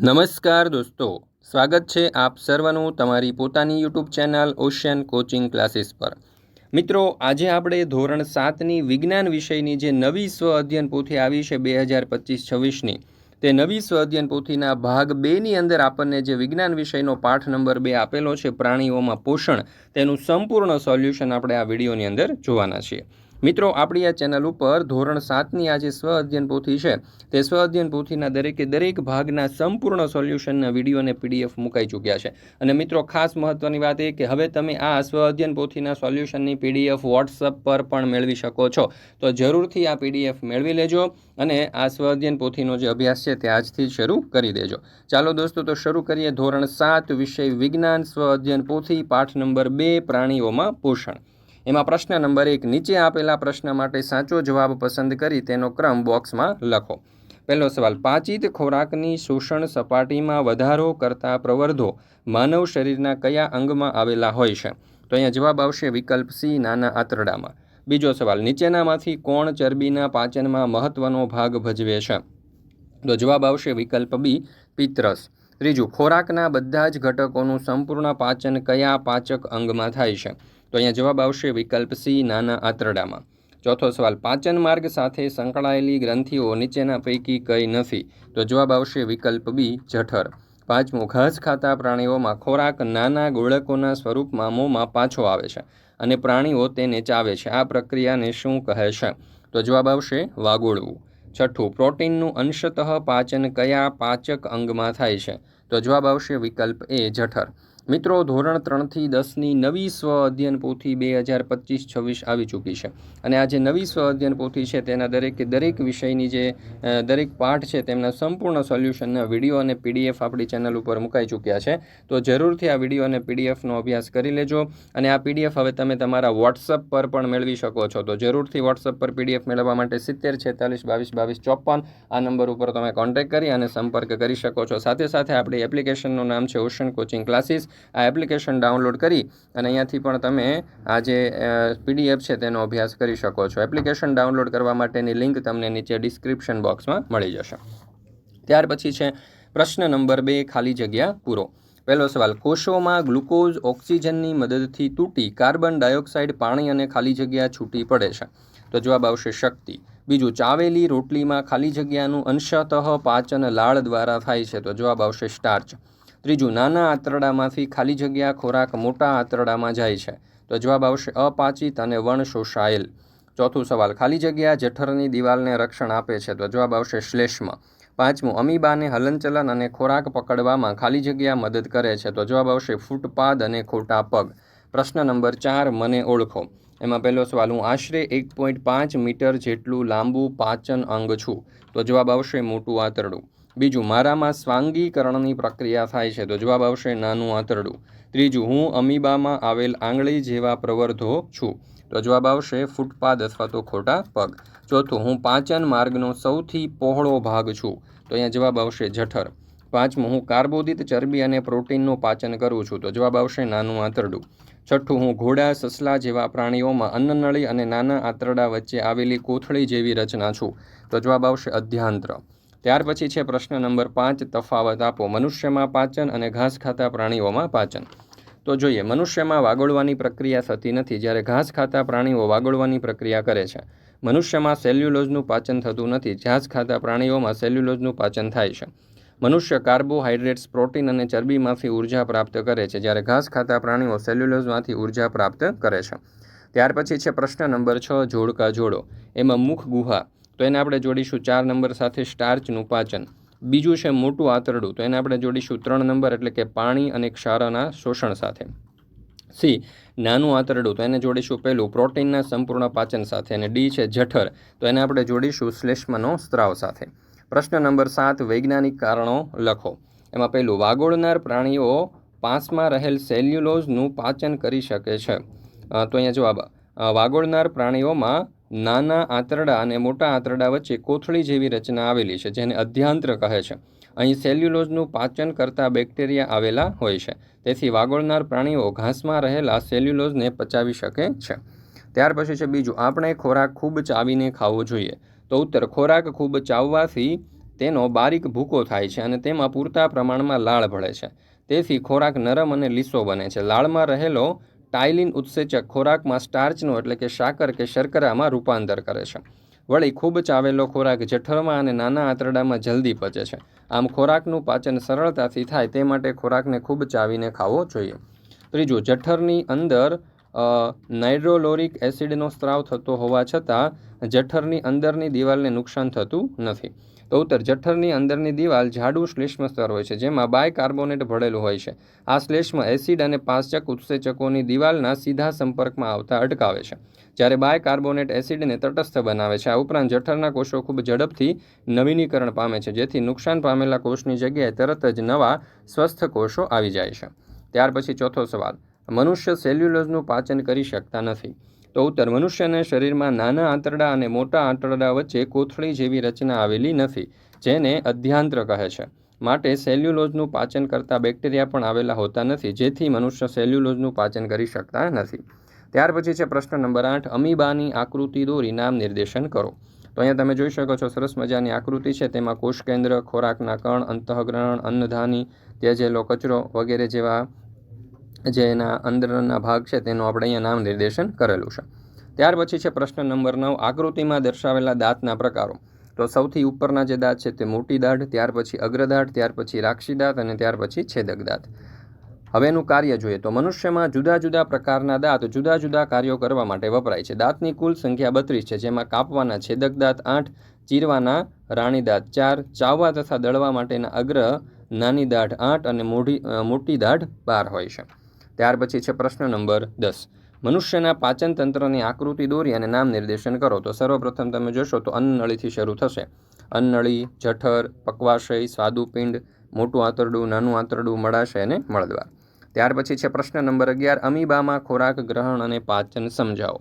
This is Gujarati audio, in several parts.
નમસ્કાર દોસ્તો, સ્વાગત છે આપ સર્વનું તમારી પોતાની YouTube channel Ocean Coaching Classes પર. મિત્રો, આજે આપણે ધોરણ સાતની વિજ્ઞાન વિષયની જે નવી સ્વ અધ્યયન પોથી આવી છે બે હજાર પચીસ છવ્વીસની, તે નવી સ્વ અધ્યયન પોથીના ભાગ બેની અંદર આપણને જે વિજ્ઞાન વિષયનો પાઠ નંબર બે આપેલો છે, પ્રાણીઓમાં પોષણ, તેનું સંપૂર્ણ સોલ્યુશન આપણે આ વિડીયોની અંદર જોવાના છીએ. મિત્રો, આપણી આ ચેનલ ઉપર ધોરણ સાતની આ જે સ્વ અધ્યયન પોથી છે. તે સ્વ અધ્યયન પોથીના દરેકે દરેક ભાગના સંપૂર્ણ સોલ્યુશનના વીડિયો અને પીડીએફ મુકાઈ ચૂક્યા છે. અને મિત્રો, ખાસ મહત્ત્વની વાત એ કે હવે તમે આ સ્વ અધ્યયન પોથીના સોલ્યુશનની પીડીએફ વોટ્સઅપ પર પણ મેળવી શકો છો. તો જરૂરથી આ પીડીએફ મેળવી લેજો અને આ સ્વ અધ્યયન પોથીનો જે અભ્યાસ છે તે આજથી શરૂ કરી દેજો. ચાલો દોસ્તો, તો શરૂ કરીએ ધોરણ સાત વિષય વિજ્ઞાન સ્વ અધ્યયન પોથી પાઠ નંબર બે, પ્રાણીઓમાં પોષણ. એમાં પ્રશ્ન નંબર એક, નીચે આપેલા પ્રશ્ન માટે સાચો જવાબ પસંદ કરી તેનો ક્રમ બોક્સમાં લખો. પહેલો સવાલ, પાચિત ખોરાકની શોષણ સપાટીમાં વધારો કરતા પ્રવર્ધો માનવ શરીરના કયા અંગમાં આવેલા હોય છે? તો અહીંયા જવાબ આવશે વિકલ્પ સી, નાના આંતરડામાં. બીજો સવાલ, નીચેનામાંથી કોણ ચરબીના પાચનમાં મહત્વનો ભાગ ભજવે છે? તો જવાબ આવશે વિકલ્પ બી, પિત્રસ. ત્રીજું, ખોરાકના બધા જ ઘટકોનું સંપૂર્ણ પાચન કયા પાચક અંગમાં થાય છે? તો અહીંયા જવાબ આવશે વિકલ્પ સી, નાના આંતરડામાં. ચોથો સવાલ, પાચન માર્ગ સાથે સંકળાયેલી ગ્રંથિઓ નીચેના પૈકી કઈ નથી? તો જવાબ આવશે વિકલ્પ બી, જઠર. પાંચમું, ઘાસ ખાતા પ્રાણીઓમાં ખોરાક નાના ગોળકોના સ્વરૂપમાં મોંમાં પાછો આવે છે અને પ્રાણીઓ તેને ચાવે છે. આ પ્રક્રિયાને શું કહે છે? તો જવાબ આવશે વાગોળવું. છઠ્ઠું, પ્રોટીનનું અંશતઃ પાચન કયા પાચક અંગમાં થાય છે? તો જવાબ આવશે વિકલ્પ એ, જઠર. મિત્રો, ધોરણ ત્રણથી દસની નવી સ્વ અધ્યયન પોથી બે હજાર પચીસ છવ્વીસ આવી ચૂકી છે. અને આ જે નવી સ્વ અધ્યયન પોથી છે, તેના દરેકે દરેક વિષયની જે દરેક પાઠ છે, તેમના સંપૂર્ણ સોલ્યુશનના વીડિયો અને પીડીએફ આપણી ચેનલ ઉપર મુકાઈ ચૂક્યા છે. તો જરૂરથી આ વીડિયો અને પીડીએફનો અભ્યાસ કરી લેજો અને આ પીડીએફ હવે તમે તમારા વોટ્સઅપ પર પણ મેળવી શકો છો. તો જરૂરથી વોટ્સઅપ પર પીડીએફ મેળવવા માટે સિત્તેર, છેતાલીસ, બાવીસ બાવીસ ચોપન આ નંબર ઉપર તમે કોન્ટેક્ટ કરી અને સંપર્ક કરી શકો છો. સાથે સાથે આપણી એપ્લિકેશનનું નામ છે ઓશન કોચિંગ ક્લાસીસ. આ એપ્લિકેશન ડાઉનલોડ કરી અને અહીંયાથી પણ તમે આ જે પીડીએફ છે તેનો અભ્યાસ કરી શકો છો. એપ્લિકેશન ડાઉનલોડ કરવા માટેની લિંક તમને નીચે ડિસ્ક્રિપ્શન બોક્સમાં મળી જશે. ત્યાર પછી છે, પ્રશ્ન નંબર બે, ખાલી જગ્યા પૂરો. પહેલો સવાલ, કોષોમાં ગ્લુકોઝ ઓક્સિજનની મદદથી તૂટી કાર્બન ડાયોક્સાઇડ પાણી અને ખાલી જગ્યા છૂટી પડે છે? તો જવાબ આવશે શક્તિ. બીજું, ચાવેલી રોટલીમાં ખાલી જગ્યાનું અંશતઃ પાચન લાળ દ્વારા થાય છે. તો જવાબ આવશે સ્ટાર્ચ. ત્રીજું, નાના આંતરડામાંથી ખાલી જગ્યા ખોરાક મોટા આંતરડામાં જાય છે. તો જવાબ આવશે અપાચિત અને વણ શોષાયેલ ચોથું સવાલ, ખાલી જગ્યા જઠરની દિવાલને રક્ષણ આપે છે? તો જવાબ આવશે શ્લેષ્મ. પાંચમું, અમીબાને હલનચલન અને ખોરાક પકડવામાં ખાલી જગ્યા મદદ કરે છે? તો જવાબ આવશે ફૂટપાદ અને ખોટા પગ. પ્રશ્ન નંબર ચાર, મને ઓળખો. એમાં પહેલો સવાલ, હું આશરે એક પોઈન્ટ પાંચ મીટર જેટલું લાંબુ પાચન અંગ છું? તો જવાબ આવશે મોટું આંતરડું. બીજું, મારામાં સ્વાંગીકરણની પ્રક્રિયા થાય છે, તો જવાબ આવશે નાનું આંતરડું. ત્રીજું, હું અમીબામાં આવેલ આંગળી જેવા પ્રવર્ધો છું, તો જવાબ આવશે ફૂટપાથ અથવા તો ખોટા પગ. ચોથું, હું પાચન માર્ગનો સૌથી પહોળો ભાગ છું, તો અહીંયા જવાબ આવશે જઠર. પાંચમું, હું કાર્બોદિત ચરબી અને પ્રોટીનનું પાચન કરું છું, તો જવાબ આવશે નાનું આંતરડું. છઠ્ઠું, હું ઘોડા સસલા જેવા પ્રાણીઓમાં અન્નનળી અને નાના આંતરડા વચ્ચે આવેલી કોથળી જેવી રચના છું, તો જવાબ આવશે અધ્યાંત્ર. ત્યાર પછી છે પ્રશ્ન નંબર પાંચ, તફાવત આપો. મનુષ્યમાં પાચન અને ઘાસ ખાતા પ્રાણીઓમાં પાચન. તો જોઈએ, મનુષ્યમાં વાગોળવાની પ્રક્રિયા થતી નથી, જ્યારે ઘાસ ખાતા પ્રાણીઓ વાગોળવાની પ્રક્રિયા કરે છે. મનુષ્યમાં સેલ્યુલોઝનું પાચન થતું નથી, ઘાસ ખાતા પ્રાણીઓમાં સેલ્યુલોઝનું પાચન થાય છે. મનુષ્ય કાર્બોહાઈડ્રેટ્સ પ્રોટીન અને ચરબીમાંથી ઊર્જા પ્રાપ્ત કરે છે, જ્યારે ઘાસ ખાતા પ્રાણીઓ સેલ્યુલોઝમાંથી ઊર્જા પ્રાપ્ત કરે છે. ત્યાર પછી છે પ્રશ્ન નંબર છ, જોડકા જોડો. એમાં મુખ ગુહા. તો એને આપણે જોડીશું ચાર નંબર સાથે સ્ટાર્ચનું પાચન. બીજું છે મોટું આંતરડું, તો એને આપણે જોડીશું ત્રણ નંબર એટલે કે પાણી અને ક્ષારાના શોષણ સાથે. સી, નાનું આંતરડું, તો એને જોડીશું પહેલું પ્રોટીનના સંપૂર્ણ પાચન સાથે અને ડી છે જઠર, તો એને આપણે જોડીશું શ્લેષ્મનો સ્ત્રાવ સાથે. પ્રશ્ન નંબર સાત, વૈજ્ઞાનિક કારણો લખો. એમાં પહેલું, વાગોળનાર પ્રાણીઓ પાંચમાં રહેલ સેલ્યુલોઝનું પાચન કરી શકે છે. તો અહીંયા જવાબ વાગોળનાર પ્રાણીઓમાં નાના આંતરડા અને મોટા આંતરડા વચ્ચે કોથળી જેવી રચના આવેલી છે, જેને અધ્યાંત્ર કહે છે. અહીં સેલ્યુલોઝનું પાચન કરતા બેક્ટેરિયા આવેલા હોય છે. તેથી વાગોળનાર પ્રાણીઓ ઘાસમાં રહેલા સેલ્યુલોઝને પચાવી શકે છે. ત્યાર પછી છે બીજું, આપણે ખોરાક ખૂબ ચાવીને ખાવો જોઈએ. તો ઉત્તર, ખોરાક ખૂબ ચાવવાથી તેનો બારીક ભૂકો થાય છે અને તેમાં પૂરતા પ્રમાણમાં લાળ ભળે છે. તેથી ખોરાક નરમ અને લીસો બને છે. લાળમાં રહેલો ટાઇલિન ઉત્સેચક ખોરાકમાં સ્ટાર્ચનું એટલે કે સાકર કે શર્કરામાં રૂપાંતર કરે છે. વળી ખૂબ ચાવેલો ખોરાક જઠરમાં અને નાના આંતરડામાં જલ્દી પચે છે. આમ ખોરાકનું પાચન સરળતાથી થાય તે માટે ખોરાકને ખૂબ ચાવીને ખાવો જોઈએ. ત્રીજું, જઠરની અંદર નાઇડ્રોલોરિક એસિડનો સ્ત્રાવ થતો હોવા છતાં જઠરની અંદરની દિવાલને નુકસાન થતું નથી. તો ઉત્તર જઠરની અંદરની દિવાલ જાડું શ્લેષ્મ સ્તર હોય છે, જેમાં બાયકાર્બોનેટ ભળેલું હોય છે. આ શ્લેષ્મ એસિડ અને પાશ્ચક ઉત્સેચકોની દિવાલના સીધા સંપર્કમાં આવતા અટકાવે છે. જ્યારે બાયકાર્બોનેટ એસિડને તટસ્થ બનાવે છે, આ ઉપરાંત જઠરના કોષો ખૂબ ઝડપથી નવીનીકરણ પામે છે, જેથી નુકસાન પામેલા કોષની જગ્યાએ તરત જ નવા સ્વસ્થ કોષો આવી જાય છે. ત્યાર પછી ચોથો સવાલ, મનુષ્ય સેલ્યુલોઝનું પાચન કરી શકતા નથી. તો ઉત્તર, મનુષ્યના શરીરમાં નાના આંતરડા અને મોટા આંતરડા વચ્ચે કોથળી જેવી રચના આવેલી નથી, જેને અધ્યાંત્ર કહે છે. માટે સેલ્યુલોઝનું પાચન કરતા બેક્ટેરિયા પણ આવેલા હોતા નથી, જેથી મનુષ્ય સેલ્યુલોઝનું પાચન કરી શકતા નથી. ત્યાર પછી છે પ્રશ્ન નંબર આઠ, અમીબાની આકૃતિ દોરી નામ નિર્દેશન કરો. તો અહીંયા તમે જોઈ શકો છો, સરસ મજાની આકૃતિ છે, તેમાં કોષ કેન્દ્ર ખોરાકના કણ, અંતઃગ્રહણ, અન્નધાની તેજેલો કચરો વગેરે જેવા જે એના અંદરના ભાગ છે તેનું આપણે અહીંયા નામ નિર્દેશન કરેલું છે. ત્યાર પછી છે પ્રશ્ન નંબર નવ, આકૃતિમાં દર્શાવેલા દાંતના પ્રકારો. તો સૌથી ઉપરના જે દાંત છે તે મોટી દાઢ, ત્યાર પછી અગ્રદાઢ, ત્યાર પછી રાક્ષી દાંત અને ત્યાર પછી છેદક દાંત. હવેનું કાર્ય જોઈએ તો મનુષ્યમાં જુદા જુદા પ્રકારના દાંત જુદા જુદા કાર્યો કરવા માટે વપરાય છે. દાંતની કુલ સંખ્યા બત્રીસ છે, જેમાં કાપવાના છેદક દાંત આઠ, ચીરવાના રાણી દાંત ચાર, ચાવવા તથા દળવા માટેના અગ્ર નાની દાઢ આઠ અને મોઢી મોટી દાઢ બાર હોય છે. ત્યાર પછી છે પ્રશ્ન નંબર દસ. મનુષ્યના પાચન તંત્રની આકૃતિ દોરી અને નામ નિર્દેશન કરો. તો સર્વપ્રથમ તમે જોશો તો અન્નનળીથી શરૂ થશે. અન્નળી જઠર, પકવાશય, સ્વાદુપિંડ, મોટું આંતરડું, નાનું આંતરડું, મળાશય અને મળદ્વાર ત્યાર પછી છે પ્રશ્ન નંબર અગિયાર. અમીબામાં ખોરાક ગ્રહણ અને પાચન સમજાવો.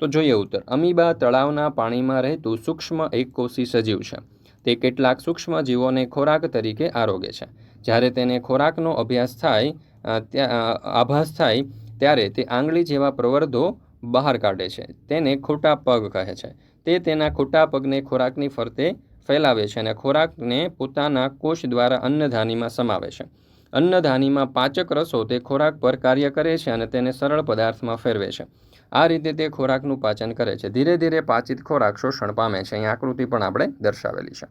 તો જોઈએ ઉત્તર. અમીબા તળાવના પાણીમાં રહેતું સૂક્ષ્મ એકકોષી સજીવ છે. તે કેટલાક સૂક્ષ્મ જીવોને ખોરાક તરીકે આરોગે છે. જ્યારે તેને ખોરાકનો અભ્યાસ થાય આભાસ થાય ત્યારે તે આંગળી જેવા પ્રવર્ધો બહાર કાઢે છે. તેને ખોટા પગ કહે છે. તે તેના ખોટા પગને ખોરાકની ફરતે ફેલાવે છે અને ખોરાકને પોતાના કોષ દ્વારા અન્નધાનીમાં સમાવે છે. અન્નધાનીમાં પાચક રસો તે ખોરાક પર કાર્ય કરે છે અને તેને સરળ પદાર્થમાં ફેરવે છે. આ રીતે તે ખોરાકનું પાચન કરે છે. ધીરે ધીરે પાચિત ખોરાક શોષણ પામે છે. અહીં આકૃતિ પણ આપણે દર્શાવેલી છે.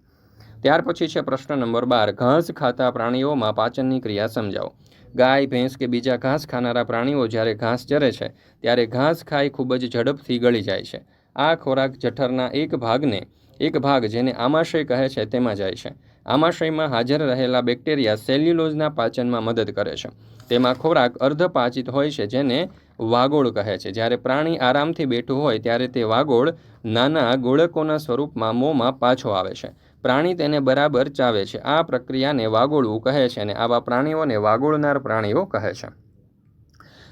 ત્યાર પછી છે પ્રશ્ન નંબર બાર. ઘાસ ખાતા પ્રાણીઓમાં પાચનની ક્રિયા સમજાવો. ગાય, ભેંસ કે બીજા ઘાસ ખાનારા પ્રાણીઓ જ્યારે ઘાસ ચરે છે, ત્યારે ઘાસ ખાઈ ખૂબ જ ઝડપથી ગળી જાય છે. આ ખોરાક જઠરના એક ભાગને, એક ભાગ જેને આમાશય કહે છે તેમાં જાય છે. આમાશયમાં હાજર રહેલા બેક્ટેરિયા સેલ્યુલોઝના પાચનમાં મદદ કરે છે. તેમાં ખોરાક અર્ધપાચિત હોય છે જેને વાગોળ કહે છે. જ્યારે પ્રાણી આરામથી બેઠું હોય, ત્યારે તે વાગોળ નાના ગોળકોના સ્વરૂપમાં મોંમાં પાછો આવે છે. પ્રાણી તેને બરાબર ચાવે છે. આ પ્રક્રિયાને વાગોળવું કહે છે અને આવા પ્રાણીઓને વાગોળનાર પ્રાણીઓ કહે છે.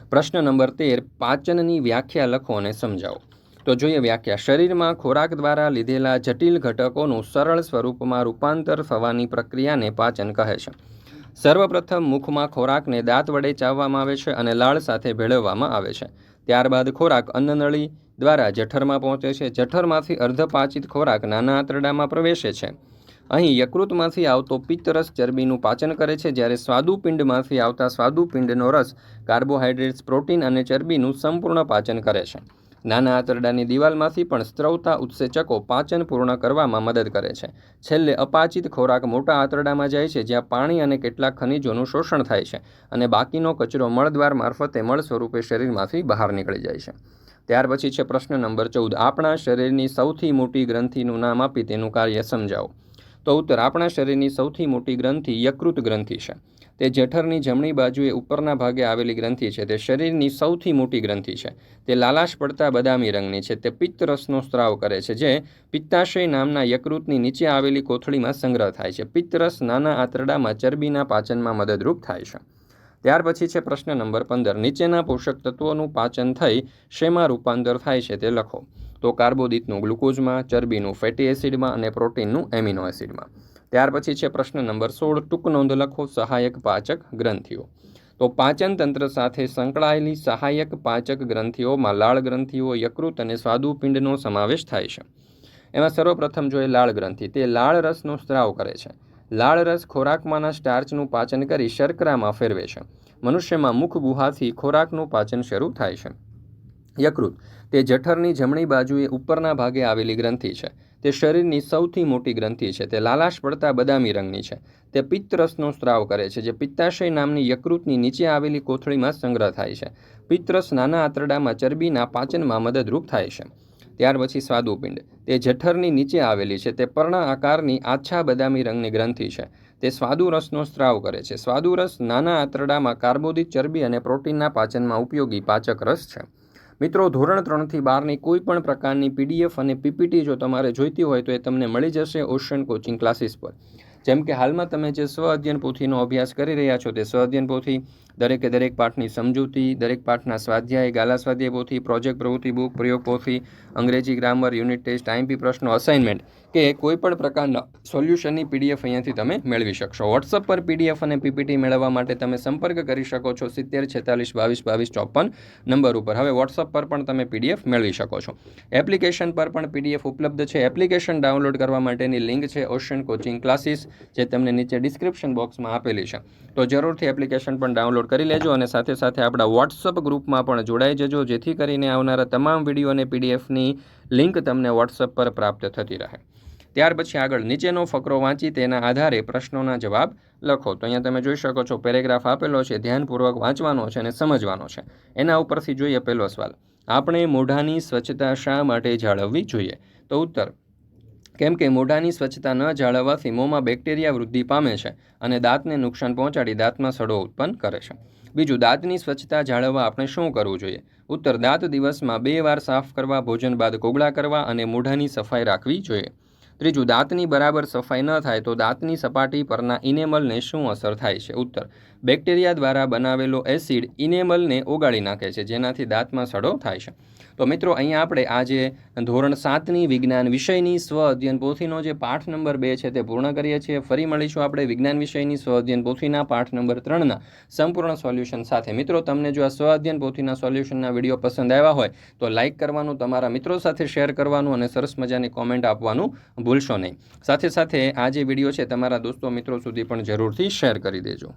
પ્રશ્ન નંબર તેર, પાચનની વ્યાખ્યા લખો અને સમજાવો. તો જોઈએ વ્યાખ્યા. શરીરમાં ખોરાક દ્વારા લીધેલા જટિલ ઘટકોનું સરળ સ્વરૂપમાં રૂપાંતર થવાની પ્રક્રિયાને પાચન કહે છે. સર્વપ્રથમ મુખમાં ખોરાકને દાંત વડે ચાવવામાં આવે છે અને લાળ સાથે ભેળવવામાં આવે છે. ત્યારબાદ ખોરાક અન્નનળી દ્વારા જઠરમાં પહોંચે છે. જઠરમાંથી અર્ધપાચિત ખોરાક નાના આંતરડામાં પ્રવેશે છે. અહીં યકૃતમાંથી આવતો પિત્તરસ ચરબીનું પાચન કરે છે. જ્યારે સ્વાદુપિંડમાંથી આવતા સ્વાદુપિંડનો રસ કાર્બોહાઈડ્રેટ્સ પ્રોટીન અને ચરબીનું સંપૂર્ણ પાચન કરે છે. નાના આંતરડાની દિવાલમાંથી પણ સ્ત્રવતા ઉત્સેચકો પાચન પૂર્ણ કરવામાં મદદ કરે છે. છેલ્લે અપાચિત ખોરાક મોટા આંતરડામાં જાય છે, જ્યાં પાણી અને કેટલાક ખનિજોનું શોષણ થાય છે અને બાકીનો કચરો મળદ્વાર મારફતે મળ સ્વરૂપે શરીરમાંથી બહાર નીકળી જાય છે. ત્યાર પછી છે પ્રશ્ન નંબર ચૌદ. આપણા શરીરની સૌથી મોટી ગ્રંથિનું નામ આપી તેનું કાર્ય સમજાવો. તો ઉત્તર, આપણા શરીરની સૌથી મોટી ગ્રંથિ યકૃત ગ્રંથિ છે. તે જઠરની જમણી બાજુએ ઉપરના ભાગે આવેલી ગ્રંથિ છે. તે શરીરની સૌથી મોટી ગ્રંથિ છે. તે લાલાશ પડતા બદામી રંગની છે. તે પિત્તરસનો સ્ત્રાવ કરે છે, જે પિત્તાશય નામના યકૃતની નીચે આવેલી કોથળીમાં સંગ્રહ થાય છે. પિત્તરસ નાના આંતરડામાં ચરબીના પાચનમાં મદદરૂપ થાય છે. ત્યાર પછી છે પ્રશ્ન નંબર પંદર. નીચેના પોષક તત્વોનું પાચન થઈ શેમાં રૂપાંતર થાય છે તે લખો. તો કાર્બોદિતનું ગ્લુકોઝમાં, ચરબીનું ફેટી એસિડમાં અને પ્રોટીનનું એમિનો એસિડમાં. ત્યાર પછી છે પ્રશ્ન નંબર સોળ, ટૂંક નોંધ લખો, સહાયક પાચક ગ્રંથિઓ. તો પાચન તંત્ર સાથે સંકળાયેલી સહાયક પાચક ગ્રંથિઓમાં લાળ ગ્રંથિઓ, યકૃત અને સ્વાદુપિંડનો સમાવેશ થાય છે. એમાં સર્વપ્રથમ જોઈએ લાળ ગ્રંથિ, તે લાળ રસનો સ્ત્રાવ કરે છે. લાળ રસ ખોરાકમાંના સ્ટાર્ચનું પાચન કરી શર્કરામાં ફેરવે છે. મનુષ્યમાં મુખ ગુહાથી ખોરાકનું પાચન શરૂ થાય છે. યકૃત, તે જઠરની જમણી બાજુએ ઉપરના ભાગે આવેલી ગ્રંથિ છે. તે શરીરની સૌથી મોટી ગ્રંથિ છે. તે લાલાશ પડતા બદામી રંગની છે. તે પિત્તરસનો સ્ત્રાવ કરે છે, જે પિત્તાશય નામની યકૃતની નીચે આવેલી કોથળીમાં સંગ્રહ થાય છે. પિત્તરસ નાના આંતરડામાં ચરબીના પાચનમાં મદદરૂપ થાય છે. ત્યાર પછી સ્વાદુપિંડ. તે જઠરની નીચે આવેલી છે. તે પર્ણ આકારની આછા બદામી રંગની ગ્રંથિ છે. તે સ્વાદુરસનો સ્ત્રાવ કરે છે. સ્વાદુરસ નાના આંતરડામાં કાર્બોદિત ચરબી અને પ્રોટીનના પાચનમાં ઉપયોગી પાચક રસ છે. મિત્રો, ધોરણ ત્રણથી બારની કોઈ પણ પ્રકારની પીડીએફ અને પીપીટી જો તમારે જોઈતી હોય તો એ તમને મળી જશે ઓશન કોચિંગ ક્લાસીસ પર. જેમ કે હાલમાં તમે જે સ્વ અધ્યયન પોથીનો અભ્યાસ કરી રહ્યા છો તે સ્વ અધ્યયન પોથી દરેકે દરેક પાઠની સમજૂતી, દરેક પાઠના સ્વાધ્યાય, ગાલા સ્વાધ્યાય પોથી પ્રોજેક્ટ પ્રવૃત્તિ, બુક પ્રયોગ પોથી અંગ્રેજી ગ્રામર, યુનિટ ટેસ્ટ આઈએમપી પ્રશ્નો, અસાઇનમેન્ટ કે કોઈપણ પ્રકારના સોલ્યુશનની પીડીએફ અહીંયાથી તમે મેળવી શકશો. વોટ્સઅપ પર પીડીએફ અને પીપીટી મેળવવા માટે તમે સંપર્ક કરી શકો છો સિત્તેર, છેતાલીસ, બાવીસ બાવીસ, ચોપન નંબર ઉપર. હવે વોટ્સઅપ પર પણ તમે પીડીએફ મેળવી શકો છો. એપ્લિકેશન પર પણ પીડીએફ ઉપલબ્ધ છે. એપ્લિકેશન ડાઉનલોડ કરવા માટેની લિંક છે ઓશન કોચિંગ ક્લાસીસ, જે તમને નીચે ડિસ્ક્રિપ્શન બોક્સમાં આપેલી છે. તો જરૂરથી એપ્લિકેશન પણ ડાઉનલોડ કરી લેજો અને સાથે સાથે આપણા વોટ્સઅપ ગ્રુપમાં પણ જોડાઈ જજો, જેથી કરીને આવનારા તમામ વીડિયો અને પીડીએફની લિંક તમને વોટ્સઅપ પર પ્રાપ્ત થતી રહે. ત્યાર પછી આગળ નીચેનો ફકરો વાંચી તેના આધારે પ્રશ્નોના જવાબ લખો. તો અહીંયા તમે જોઈ શકો છો, પેરેગ્રાફ આપેલો છે, ધ્યાનપૂર્વક વાંચવાનો છે અને સમજવાનો છે. એના ઉપરથી જોઈએ પહેલો સવાલ. આપણે મોઢાની સ્વચ્છતા શા માટે જાળવવી જોઈએ? તો ઉત્તર કેમ કે મોઢાની સ્વચ્છતા ન જાળવવાથી મોંમાં બેક્ટેરિયા વૃદ્ધિ પામે છે અને દાંતને નુકસાન પહોંચાડી દાંતમાં સડો ઉત્પન્ન કરે છે. બીજું, દાંતની સ્વચ્છતા જાળવવા આપણે શું કરવું જોઈએ? ઉત્તર, દાંત દિવસમાં બે વાર સાફ કરવા, ભોજન બાદ કોગળા કરવા અને મોઢાની સફાઈ રાખવી જોઈએ. ત્રીજું, દાંતની બરાબર સફાઈ ન થાય તો દાંતની સપાટી પરના ઇનેમલને શું અસર થાય છે? ઉત્તર બેક્ટેરિયા દ્વારા બનાવેલો એસિડ ઇનેમલને ઓગાળી નાખે છે, જેનાથી દાંતમાં સડો થાય છે. તો મિત્રો, અહીંયા આપણે આજે ધોરણ સાતની વિજ્ઞાન વિષયની સ્વ અધ્યયન પોથીનો જે પાઠ નંબર બે છે તે પૂર્ણ કરીએ છીએ. ફરી મળીશું આપણે વિજ્ઞાન વિષયની સ્વ અધ્યયન પોથીના પાઠ નંબર ત્રણના સંપૂર્ણ સોલ્યુશન સાથે. મિત્રો, તમને જો આ સ્વ અધ્યયન પોથીના સોલ્યુશનના વીડિયો પસંદ આવ્યા હોય, તો લાઇક કરવાનું, તમારા મિત્રો સાથે શેર કરવાનું અને સરસ મજાની કોમેન્ટ આપવાનું ભૂલશો નહીં. સાથે સાથે આ જે વીડિયો છે, તમારા દોસ્તો મિત્રો સુધી પણ જરૂરથી શેર કરી દેજો.